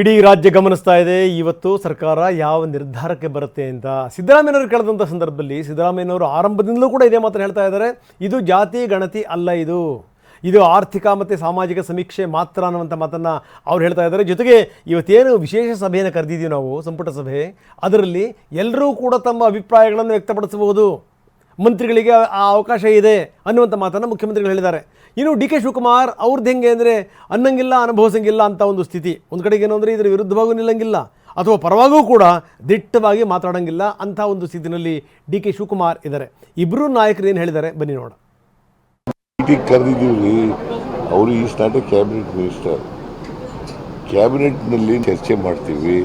ಇಡೀ ರಾಜ್ಯ ಗಮನಿಸ್ತಾ ಇದೆ. ಇವತ್ತು ಸರ್ಕಾರ ಯಾವ ನಿರ್ಧಾರಕ್ಕೆ ಬರುತ್ತೆ ಅಂತ ಸಿದ್ದರಾಮಯ್ಯನವರು ಕೇಳಿದಂಥ ಸಂದರ್ಭದಲ್ಲಿ ಸಿದ್ದರಾಮಯ್ಯನವರು ಆರಂಭದಿಂದಲೂ ಕೂಡ ಇದೇ ಮಾತ್ರ ಹೇಳ್ತಾ ಇದ್ದಾರೆ. ಇದು ಜಾತಿ, ಗಣತಿ ಅಲ್ಲ ಇದು. ಇದು ಆರ್ಥಿಕ ಮತ್ತು ಸಾಮಾಜಿಕ ಸಮೀಕ್ಷೆ ಮಾತ್ರ ಅನ್ನುವಂಥ ಮಾತನ್ನು ಅವ್ರು ಹೇಳ್ತಾ ಇದ್ದಾರೆ. ಜೊತೆಗೆ ಇವತ್ತೇನು ವಿಶೇಷ ಸಭೆಯನ್ನು ಕರೆದಿದ್ದೀವಿ ನಾವು, ಸಂಪುಟ ಸಭೆ, ಅದರಲ್ಲಿ ಎಲ್ಲರೂ ಕೂಡ ತಮ್ಮ ಅಭಿಪ್ರಾಯಗಳನ್ನು ವ್ಯಕ್ತಪಡಿಸಬಹುದು. ಮಂತ್ರಿಗಳಿಗೆ ಆ ಅವಕಾಶ ಇದೆ ಅನ್ನುವಂಥ ಮಾತನ್ನು ಮುಖ್ಯಮಂತ್ರಿಗಳು ಹೇಳಿದ್ದಾರೆ. ಇನ್ನು ಡಿ ಕೆ ಶಿವಕುಮಾರ್ ಅವ್ರದ್ದು ಹೆಂಗೆ ಅಂದರೆ ಅನ್ನಂಗಿಲ್ಲ, ಅನುಭವಿಸಂಗಿಲ್ಲ ಅಂತ ಒಂದು ಸ್ಥಿತಿ. ಒಂದು ಕಡೆಗೆ ಏನು ಅಂದರೆ ಇದರ ವಿರುದ್ಧವಾಗೂ ನಿಲ್ಲಂಗಿಲ್ಲ. ಅಥವಾ ಪರವಾಗೂ ಕೂಡ ದಿಟ್ಟವಾಗಿ ಮಾತಾಡೋಂಗಿಲ್ಲ ಅಂಥ ಒಂದು ಸ್ಥಿತಿನಲ್ಲಿ ಡಿ ಕೆ ಶಿವಕುಮಾರ್ ಇದ್ದಾರೆ. ಇಬ್ಬರೂ ನಾಯಕರು ಏನು ಹೇಳಿದ್ದಾರೆ? ಬನ್ನಿ ನೋಡ ಕರೆದಿದ್ದೀವಿ. ಅವರು ಈ ಎ ಕ್ಯಾಬಿನೆಟ್ ಮಿನಿಸ್ಟರ್. ಕ್ಯಾಬಿನೆಟ್ನಲ್ಲಿ ಚರ್ಚೆ ಮಾಡ್ತೀವಿ.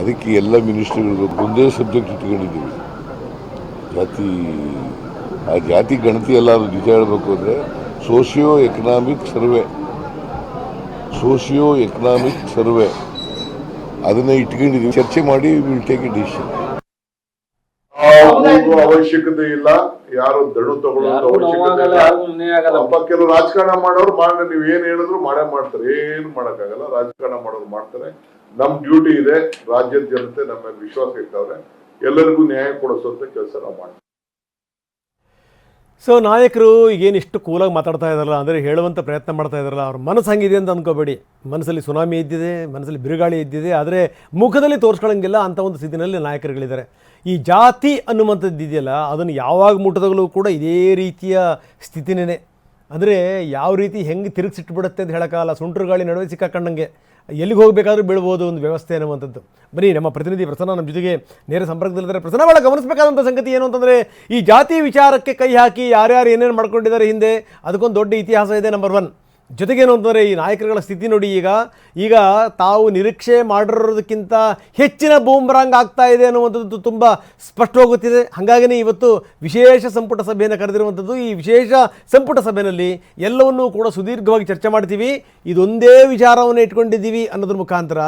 ಅದಕ್ಕೆ ಎಲ್ಲ ಮಿನಿಸ್ಟರ್ಗಳು ಒಂದೇ ಸಬ್ಜೆಕ್ಟ್ ಇಟ್ಕೊಂಡಿದ್ದೀವಿ. ಜಾತಿ ಆ ಜಾತಿ ಗಣತಿ ಎಲ್ಲ ನಿಜ ಹೇಳಬೇಕು ಅಂದರೆ socio economic survey socio economic survey ಅದನ್ನ ಇಟ್ಕೊಂಡಿದ್ದೀವಿ ಚರ್ಚೆ ಮಾಡಿ ವಿಲ್ ಟೇಕ್ ಎ ಡಿಸಿಷನ್ ಅವಶ್ಯಕತೆ ಇಲ್ಲ. ಯಾರು ದಡು ತಗೊಳ್ಳೋದು ಅವಶ್ಯಕತೆ ಇಲ್ಲ. ಅಪ್ಪ ಕೆಲವು ರಾಜಕಾರಣ ಮಾಡೋರು ಮಾಡ ನೀವ್ ಏನ್ ಹೇಳಿದ್ರು ಮಾಡೇ ಮಾಡ್ತಾರೆ. ಏನು ಮಾಡಕ್ಕಾಗಲ್ಲ. ರಾಜಕಾರಣ ಮಾಡೋರು ಮಾಡ್ತಾರೆ. ನಮ್ ಡ್ಯೂಟಿ ಇದೆ. ರಾಜ್ಯದ ಜನತೆ ನಮ್ಮ ವಿಶ್ವಾಸ ಇಟ್ಟವ್ರೆ. ಎಲ್ಲರಿಗೂ ನ್ಯಾಯ ಕೊಡಿಸುವಂತ ಕೆಲಸ ನಾವು ಮಾಡ್ತೀವಿ. ಸೊ ನಾಯಕರು ಈಗೇನು ಇಷ್ಟು ಕೂಲಾಗಿ ಮಾತಾಡ್ತಾ ಇದ್ದಾರಲ್ಲ ಅಂದರೆ ಹೇಳುವಂಥ ಪ್ರಯತ್ನ ಮಾಡ್ತಾ ಇದ್ದಾರಲ್ಲ ಅವ್ರ ಮನಸ್ಸು ಹಂಗಿದೆ ಅಂತ ಅಂದ್ಕೋಬೇಡಿ ಮನಸ್ಸಲ್ಲಿ ಸುನಾಮಿ ಇದ್ದಿದೆ, ಮನಸ್ಸಲ್ಲಿ ಬಿರುಗಾಳಿ ಇದ್ದಿದೆ, ಆದರೆ ಮುಖದಲ್ಲಿ ತೋರಿಸ್ಕೊಳ್ಳೋಂಗಿಲ್ಲ ಅಂಥ ಒಂದು ಸ್ಥಿತಿನಲ್ಲಿ ನಾಯಕರುಗಳಿದ್ದಾರೆ. ಈ ಜಾತಿ ಅನ್ನುವಂಥದ್ದು ಇದೆಯಲ್ಲ, ಅದನ್ನು ಯಾವಾಗ ಮುಟ್ಟದಾಗಲೂ ಕೂಡ ಇದೇ ರೀತಿಯ ಸ್ಥಿತಿನೇ ಅಂದರೆ ಯಾವ ರೀತಿ ಹೆಂಗೆ ತಿರುಗಿಸಿಟ್ಬಿಡುತ್ತೆ ಅಂತ ಹೇಳೋಕ್ಕಾಗಲ್ಲ, ಸುಂಟ್ರು ಗಾಳಿ ನಡುವೆ ಸಿಕ್ಕಾಕೊಂಡಂಗೆ. ಎಲ್ಲಿಗೆ ಹೋಗಬೇಕಾದ್ರೂ ಬೀಳ್ಬೋದು ಒಂದು ವ್ಯವಸ್ಥೆ ಅನ್ನುವಂಥದ್ದು. ಬರೀ ನಮ್ಮ ಪ್ರತಿನಿಧಿ ಪ್ರಸನ್ನ ನಮ್ಮ ಜೊತೆಗೆ ನೇರ ಸಂಪರ್ಕದಲ್ಲಿದ್ದಾರೆ. ಪ್ರಸನ್ನ ಭಾಳ ಗಮನಿಸಬೇಕಾದಂಥ ಸಂಗತಿ ಏನು ಅಂತಂದರೆ, ಈ ಜಾತಿ ವಿಚಾರಕ್ಕೆ ಕೈ ಹಾಕಿ ಯಾರ್ಯಾರು ಏನೇನು ಮಾಡ್ಕೊಂಡಿದ್ದಾರೆ ಹಿಂದೆ, ಅದಕ್ಕೊಂದು ದೊಡ್ಡ ಇತಿಹಾಸ ಇದೆ ನಂಬರ್ ಒನ್ ಜೊತೆಗೇನು ಅಂತಂದರೆ ಈ ನಾಯಕರುಗಳ ಸ್ಥಿತಿ ನೋಡಿ ಈಗ ಈಗ ತಾವು ನಿರೀಕ್ಷೆ ಮಾಡಿರೋದಕ್ಕಿಂತ ಹೆಚ್ಚಿನ ಬೂಮ್ರಾಂಗ್ ಆಗ್ತಾ ಇದೆ ಅನ್ನುವಂಥದ್ದು ತುಂಬ ಸ್ಪಷ್ಟವಾಗುತ್ತಿದೆ ಹಾಗಾಗಿನೇ ಇವತ್ತು ವಿಶೇಷ ಸಂಪುಟ ಸಭೆಯನ್ನು ಕರೆದಿರುವಂಥದ್ದು, ಈ ವಿಶೇಷ ಸಂಪುಟ ಸಭೆಯಲ್ಲಿ ಎಲ್ಲವನ್ನೂ ಕೂಡ ಸುದೀರ್ಘವಾಗಿ ಚರ್ಚೆ ಮಾಡ್ತೀವಿ. ಇದೊಂದೇ ವಿಚಾರವನ್ನು ಇಟ್ಕೊಂಡಿದ್ದೀವಿ ಅನ್ನೋದ್ರ ಮುಖಾಂತರ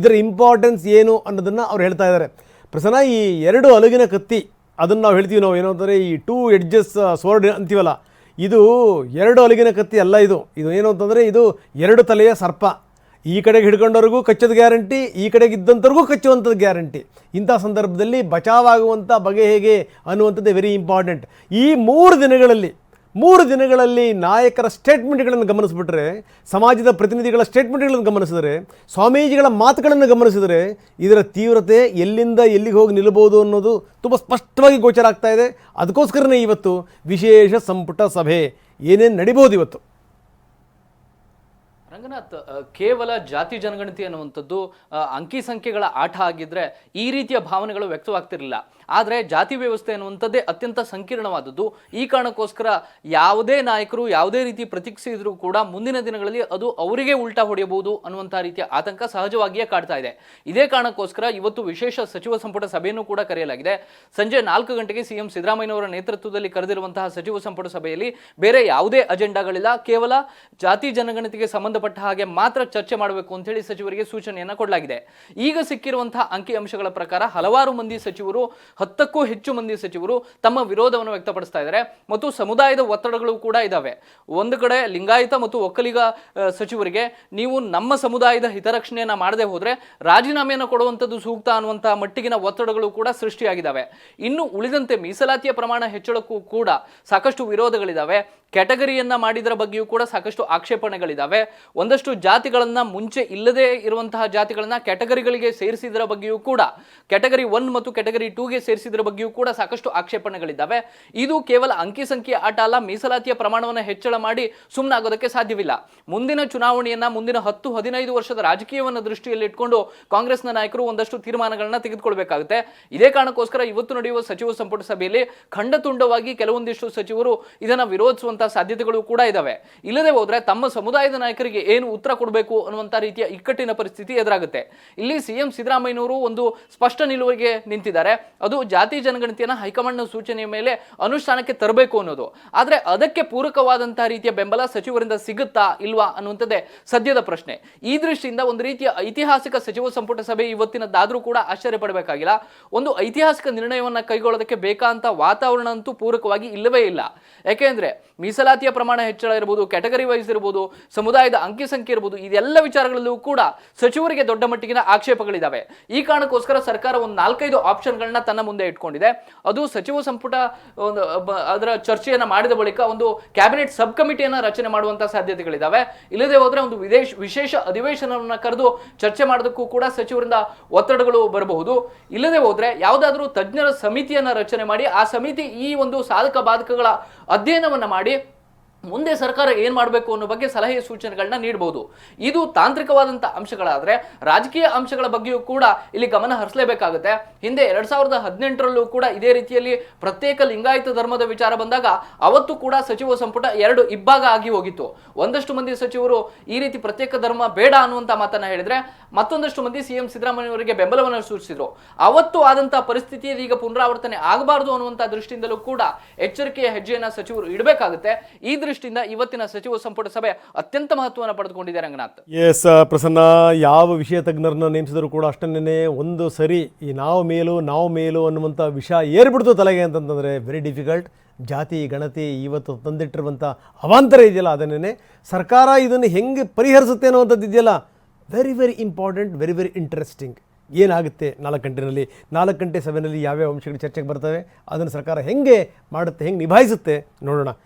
ಇದರ ಇಂಪಾರ್ಟೆನ್ಸ್ ಏನು ಅನ್ನೋದನ್ನು ಅವ್ರು ಹೇಳ್ತಾ ಇದ್ದಾರೆ. ಪ್ರಸನ್ನ, ಈ ಎರಡು ಅಲುಗಿನ ಕತ್ತಿ, ಅದನ್ನು ನಾವು ಹೇಳ್ತೀವಿ ನಾವು ಏನು ಅಂದರೆ ಈ ಟೂ ಎಡ್ಜಸ್ ಸ್ವರ್ಡ್ ಅಂತೀವಲ್ಲ ಇದು ಎರಡು ಅಲಗಿನ ಕತ್ತಿ ಅಲ್ಲ ಇದು. ಇದು ಏನು ಅಂತಂದರೆ ಇದು ಎರಡು ತಲೆಯ ಸರ್ಪ. ಈ ಕಡೆಗೆ ಹಿಡ್ಕೊಂಡವ್ರಿಗೂ ಕಚ್ಚೋದು ಗ್ಯಾರಂಟಿ, ಈ ಕಡೆಗೆ ಇದ್ದಂಥವ್ರಿಗೂ ಕಚ್ಚುವಂಥದ್ದು ಗ್ಯಾರಂಟಿ. ಇಂಥ ಸಂದರ್ಭದಲ್ಲಿ ಬಚಾವಾಗುವಂಥ ಬಗೆ ಹೇಗೆ ಅನ್ನುವಂಥದ್ದು ವೆರಿ ಇಂಪಾರ್ಟೆಂಟ್ ಈ ಮೂರು ದಿನಗಳಲ್ಲಿ ಮೂರು ದಿನಗಳಲ್ಲಿ ನಾಯಕರ ಸ್ಟೇಟ್ಮೆಂಟ್ಗಳನ್ನು ಗಮನಿಸಿಬಿಟ್ರೆ, ಸಮಾಜದ ಪ್ರತಿನಿಧಿಗಳ ಸ್ಟೇಟ್ಮೆಂಟ್ಗಳನ್ನು ಗಮನಿಸಿದರೆ, ಸ್ವಾಮೀಜಿಗಳ ಮಾತುಗಳನ್ನು ಗಮನಿಸಿದರೆ ಇದರ ತೀವ್ರತೆ ಎಲ್ಲಿಂದ ಎಲ್ಲಿಗೆ ಹೋಗಿ ನಿಲ್ಲಬಹುದು ಅನ್ನೋದು ತುಂಬ ಸ್ಪಷ್ಟವಾಗಿ ಗೋಚರ ಆಗ್ತಾ ಇದೆ. ಅದಕ್ಕೋಸ್ಕರನೇ ಇವತ್ತು ವಿಶೇಷ ಸಂಪುಟ ಸಭೆ ಏನೇನು ನಡಿಬೋದು ಇವತ್ತು. ರಂಗನಾಥ್ ಕೇವಲ ಜಾತಿ ಜನಗಣತಿ ಅನ್ನುವಂಥದ್ದು ಅಂಕಿ ಸಂಖ್ಯೆಗಳ ಆಟ ಆಗಿದ್ರೆ ಈ ರೀತಿಯ ಭಾವನೆಗಳು ವ್ಯಕ್ತವಾಗ್ತಿರಲಿಲ್ಲ. ಆದರೆ ಜಾತಿ ವ್ಯವಸ್ಥೆ ಅನ್ನುವಂಥದ್ದೇ ಅತ್ಯಂತ ಸಂಕೀರ್ಣವಾದದ್ದು. ಈ ಕಾರಣಕ್ಕೋಸ್ಕರ ಯಾವುದೇ ನಾಯಕರು, ಯಾವುದೇ ರೀತಿ ಪ್ರತಿಕ್ರಿಯಿಸಿದ್ರು ಕೂಡ ಮುಂದಿನ ದಿನಗಳಲ್ಲಿ ಅದು ಅವರಿಗೆ ಉಲ್ಟಾ ಹೊಡೆಯಬಹುದು ಅನ್ನುವಂಥ ರೀತಿಯ ಆತಂಕ ಸಹಜವಾಗಿಯೇ ಕಾಡ್ತಾ ಇದೆ. ಇದೇ ಕಾರಣಕ್ಕೋಸ್ಕರ ಇವತ್ತು ವಿಶೇಷ ಸಚಿವ ಸಂಪುಟ ಸಭೆಯನ್ನು ಕೂಡ ಕರೆಯಲಾಗಿದೆ. ಸಂಜೆ ನಾಲ್ಕು ಗಂಟೆಗೆ ಸಿಎಂ ಸಿದ್ದರಾಮಯ್ಯನವರ ನೇತೃತ್ವದಲ್ಲಿ ಕರೆದಿರುವಂತಹ ಸಚಿವ ಸಂಪುಟ ಸಭೆಯಲ್ಲಿ ಬೇರೆ ಯಾವುದೇ ಅಜೆಂಡಾಗಳಿಲ್ಲ. ಕೇವಲ ಜಾತಿ ಜನಗಣತಿಗೆ ಸಂಬಂಧಪಟ್ಟ ಹಾಗೆ ಮಾತ್ರ ಚರ್ಚೆ ಮಾಡಬೇಕು ಅಂತ ಹೇಳಿ ಸಚಿವರಿಗೆ ಸೂಚನೆಯನ್ನ ಕೊಡಲಾಗಿದೆ. ಈಗ ಸಿಕ್ಕಿರುವಂತಹ ಅಂಕಿ ಅಂಶಗಳ ಪ್ರಕಾರ ಹಲವಾರು ಮಂದಿ ಸಚಿವರು, ಹತ್ತಕ್ಕೂ ಹೆಚ್ಚು ಮಂದಿ ಸಚಿವರು ತಮ್ಮ ವಿರೋಧವನ್ನು ವ್ಯಕ್ತಪಡಿಸ್ತಾ ಇದ್ದಾರೆ. ಮತ್ತು ಸಮುದಾಯದ ಒತ್ತಡಗಳು ಕೂಡ ಇದಾವೆ. ಒಂದು ಕಡೆ ಲಿಂಗಾಯತ ಮತ್ತು ಒಕ್ಕಲಿಗ ಸಚಿವರಿಗೆ ನೀವು ನಮ್ಮ ಸಮುದಾಯದ ಹಿತರಕ್ಷಣೆಯನ್ನ ಮಾಡದೆ ಹೋದ್ರೆ ರಾಜೀನಾಮೆಯನ್ನು ಕೊಡುವಂಥದ್ದು ಸೂಕ್ತ ಅನ್ನುವಂತಹ ಮಟ್ಟಿಗಿನ ಒತ್ತಡಗಳು ಕೂಡ ಸೃಷ್ಟಿಯಾಗಿದ್ದಾವೆ ಇನ್ನು ಉಳಿದಂತೆ ಮೀಸಲಾತಿಯ ಪ್ರಮಾಣ ಹೆಚ್ಚಳಕ್ಕೂ ಕೂಡ ಸಾಕಷ್ಟು ವಿರೋಧಗಳಿದ್ದಾವೆ ಕ್ಯಾಟಗರಿಯನ್ನ ಮಾಡಿದ್ರ ಬಗ್ಗೆಯೂ ಕೂಡ ಸಾಕಷ್ಟು ಆಕ್ಷೇಪಣೆಗಳಿದ್ದಾವೆ ಒಂದಷ್ಟು ಜಾತಿಗಳನ್ನ ಮುಂಚೆ ಇಲ್ಲದೆ ಇರುವಂತಹ ಜಾತಿಗಳನ್ನ ಕ್ಯಾಟಗರಿಗಳಿಗೆ ಸೇರಿಸಿದರ ಬಗ್ಗೆಯೂ ಕೂಡ, ಕ್ಯಾಟಗರಿ ಒನ್ ಮತ್ತು ಕ್ಯಾಟಗರಿ ಟೂಗೆ ಸೇರಿಸಿದರ ಬಗ್ಗೆಯೂ ಕೂಡ ಸಾಕಷ್ಟು ಆಕ್ಷೇಪಣೆಗಳಿದ್ದಾವೆ. ಇದು ಕೇವಲ ಅಂಕಿ ಸಂಖ್ಯೆ ಆಟ ಅಲ್ಲ, ಮೀಸಲಾತಿಯ ಪ್ರಮಾಣವನ್ನು ಹೆಚ್ಚಳ ಮಾಡಿ ಸುಮ್ಮನಾಗೋದಕ್ಕೆ ಸಾಧ್ಯವಿಲ್ಲ. ಮುಂದಿನ ಚುನಾವಣೆಯನ್ನ, ಮುಂದಿನ ಹತ್ತು, ಹದಿನೈದು ವರ್ಷದ ರಾಜಕೀಯವನ್ನು ದೃಷ್ಟಿಯಲ್ಲಿ ಇಟ್ಕೊಂಡು ಕಾಂಗ್ರೆಸ್ನ ನಾಯಕರು ಒಂದಷ್ಟು ತೀರ್ಮಾನಗಳನ್ನ ತೆಗೆದುಕೊಳ್ಬೇಕಾಗುತ್ತೆ. ಇದೇ ಕಾರಣಕ್ಕೋಸ್ಕರ ಇವತ್ತು ನಡೆಯುವ ಸಚಿವ ಸಂಪುಟ ಸಭೆಯಲ್ಲಿ ಖಂಡತುಂಡವಾಗಿ ಕೆಲವೊಂದಿಷ್ಟು ಸಚಿವರು ಇದನ್ನು ವಿರೋಧಿಸುವಂತಹ ಸಾಧ್ಯತೆಗಳು ಕೂಡ ಇದ್ದಾವೆ ಇಲ್ಲದೆ ಹೋದ್ರೆ ತಮ್ಮ ಸಮುದಾಯದ ನಾಯಕರಿಗೆ ಏನು ಉತ್ತರ ಕೊಡಬೇಕು ಅನ್ನುವಂಥ ರೀತಿಯ ಇಕ್ಕಟ್ಟಿನ ಪರಿಸ್ಥಿತಿ ಎದುರಾಗುತ್ತೆ. ಇಲ್ಲಿ ಸಿಎಂ ಸಿದ್ದರಾಮಯ್ಯನವರು ಒಂದು ಸ್ಪಷ್ಟ ನಿಲುವಿಗೆ ನಿಂತಿದ್ದಾರೆ. ಅದು ಜಾತಿ ಜನಗಣತಿಯನ್ನು ಹೈಕಮಾಂಡ್ನ ಸೂಚನೆಯ ಮೇಲೆ ಅನುಷ್ಠಾನಕ್ಕೆ ತರಬೇಕು ಅನ್ನೋದು. ಆದರೆ ಅದಕ್ಕೆ ಪೂರಕವಾದಂತಹ ರೀತಿಯ ಬೆಂಬಲ ಸಚಿವರಿಂದ ಸಿಗುತ್ತಾ ಇಲ್ವಾ ಅನ್ನುವಂಥದ್ದೇ ಸದ್ಯದ ಪ್ರಶ್ನೆ. ಈ ದೃಷ್ಟಿಯಿಂದ ಒಂದು ರೀತಿಯ ಐತಿಹಾಸಿಕ ಸಚಿವ ಸಂಪುಟ ಸಭೆ ಇವತ್ತಿನದ್ದಾದರೂ ಕೂಡ ಆಶ್ಚರ್ಯ ಪಡಬೇಕಾಗಿಲ್ಲ. ಒಂದು ಐತಿಹಾಸಿಕ ನಿರ್ಣಯವನ್ನ ಕೈಗೊಳ್ಳೋದಕ್ಕೆ ಬೇಕಾದಂಥ ವಾತಾವರಣ ಅಂತೂ ಪೂರಕವಾಗಿ ಇಲ್ಲವೇ ಇಲ್ಲ. ಯಾಕೆಂದ್ರೆ ಮೀಸಲಾತಿಯ ಪ್ರಮಾಣ ಹೆಚ್ಚಳ ಇರಬಹುದು ಕ್ಯಾಟಗರಿ ವೈಸ್ ಇರಬಹುದು ಸಮುದಾಯದ ಅಂಕಿ ಸಂಖ್ಯೆ ಇರ್ಬೋದು ಇದೆಲ್ಲ ವಿಚಾರಗಳಲ್ಲೂ ಕೂಡ ಸಚಿವರಿಗೆ ದೊಡ್ಡ ಮಟ್ಟಿಗಿನ ಆಕ್ಷೇಪಗಳಿದ್ದಾವೆ ಈ ಕಾರಣಕ್ಕೋಸ್ಕರ ಸರ್ಕಾರ ಒಂದು ನಾಲ್ಕೈದು ಆಪ್ಷನ್ಗಳನ್ನ ತನ್ನ ಮುಂದೆ ಇಟ್ಕೊಂಡಿದೆ. ಅದು ಸಚಿವ ಸಂಪುಟ, ಒಂದು ಅದರ ಚರ್ಚೆಯನ್ನ ಮಾಡಿದ ಬಳಿಕ ಒಂದು ಕ್ಯಾಬಿನೆಟ್ ಸಬ್ ಕಮಿಟಿಯನ್ನ ರಚನೆ ಮಾಡುವಂತಹ ಸಾಧ್ಯತೆಗಳಿದಾವೆ. ಇಲ್ಲದೆ ಹೋದ್ರೆ ಒಂದು ವಿದೇಶ, ವಿಶೇಷ ಅಧಿವೇಶನವನ್ನ ಕರೆದು ಚರ್ಚೆ ಮಾಡೋದಕ್ಕೂ ಕೂಡ ಸಚಿವರಿಂದ ಒತ್ತಡಗಳು ಬರಬಹುದು. ಇಲ್ಲದೆ ಹೋದ್ರೆ ಯಾವುದಾದ್ರೂ ತಜ್ಞರ ಸಮಿತಿಯನ್ನ ರಚನೆ ಮಾಡಿ, ಆ ಸಮಿತಿ ಈ ಒಂದು ಸಾಧಕ ಬಾಧಕಗಳ ಅಧ್ಯಯನವನ್ನ ಮಾಡಿ ಮುಂದೆ ಸರ್ಕಾರ ಏನು ಮಾಡಬೇಕು ಅನ್ನೋ ಬಗ್ಗೆ ಸಲಹೆ ಸೂಚನೆಗಳನ್ನ ನೀಡಬಹುದು ಇದು ತಾಂತ್ರಿಕವಾದಂಥ ಅಂಶಗಳಾದರೆ ರಾಜಕೀಯ ಅಂಶಗಳ ಬಗ್ಗೆಯೂ ಕೂಡ ಇಲ್ಲಿ ಗಮನ ಹರಿಸಲೇಬೇಕಾಗುತ್ತೆ. ಹಿಂದೆ ಎರಡು ಸಾವಿರದ ಹದಿನೆಂಟರಲ್ಲೂ ಕೂಡ ಇದೇ ರೀತಿಯಲ್ಲಿ ಪ್ರತ್ಯೇಕ ಲಿಂಗಾಯತ ಧರ್ಮದ ವಿಚಾರ ಬಂದಾಗ ಅವತ್ತು ಕೂಡ ಸಚಿವ ಸಂಪುಟ ಎರಡು ಇಬ್ಬಾಗ ಆಗಿ ಹೋಗಿತ್ತು. ಒಂದಷ್ಟು ಮಂದಿ ಸಚಿವರು ಈ ರೀತಿ ಪ್ರತ್ಯೇಕ ಧರ್ಮ ಬೇಡ ಅನ್ನುವಂತ ಮಾತನ್ನ ಹೇಳಿದ್ರೆ ಮತ್ತೊಂದಷ್ಟು ಮಂದಿ ಸಿಎಂ ಸಿದ್ದರಾಮಯ್ಯ ಅವರಿಗೆ ಬೆಂಬಲವನ್ನು ಸೂಚಿಸಿದ್ರು. ಅವತ್ತು ಆದಂತಹ ಪರಿಸ್ಥಿತಿಯಲ್ಲಿ ಈಗ ಪುನರಾವರ್ತನೆ ಆಗಬಾರದು ಅನ್ನುವಂಥ ದೃಷ್ಟಿಯಿಂದಲೂ ಕೂಡ ಎಚ್ಚರಿಕೆಯ ಹೆಜ್ಜೆಯನ್ನು ಸಚಿವರು ಇಡಬೇಕಾಗುತ್ತೆ. ಈ ದೃಷ್ಟಿಯಿಂದ ಇವತ್ತಿನ ಸಚಿವ ಸಂಪುಟ ಸಭೆ ಅತ್ಯಂತ ಮಹತ್ವವನ್ನು ಪಡೆದುಕೊಂಡಿದೆ ರಂಗನಾಥ್. ಎಸ್ ಪ್ರಸನ್ನ, ಯಾವ ವಿಷಯ ತಜ್ಞರನ್ನ ನೇಮಿಸಿದ್ರು ಕೂಡ ಅಷ್ಟನ್ನೇ ಒಂದು ಸರಿ ಈ ನಾವು ಮೇಲು ನಾವು ಮೇಲು ಅನ್ನುವಂಥ ವಿಷಯ ಏರ್ಬಿಡ್ತು ತಲೆಗೆ ಅಂತಂತಂದರೆ ವೆರಿ ಡಿಫಿಕಲ್ಟ್ ಜಾತಿ, ಗಣತಿ ಇವತ್ತು ತಂದಿಟ್ಟಿರುವಂಥ ಅವಾಂತರ ಇದೆಯಲ್ಲ ಅದನ್ನೇ ಸರ್ಕಾರ ಇದನ್ನು ಹೆಂಗೆ ಪರಿಹರಿಸುತ್ತೆ ಅನ್ನುವಂಥದ್ದು ಇದೆಯಲ್ಲ very very important very very interesting ಏನಾಗುತ್ತೆ ನಾಲ್ಕು ಗಂಟೆನಲ್ಲಿ ನಾಲ್ಕು ಗಂಟೆ ಸಭೆಯಲ್ಲಿ ಯಾವ್ಯಾವ ಅಂಶಗಳು ಚರ್ಚೆಗೆ ಬರ್ತವೆ? ಅದನ್ನು ಸರ್ಕಾರ ಹೆಂಗೆ ಮಾಡುತ್ತೆ, ಹೆಂಗೆ ನಿಭಾಯಿಸುತ್ತೆ? ನೋಡೋಣ.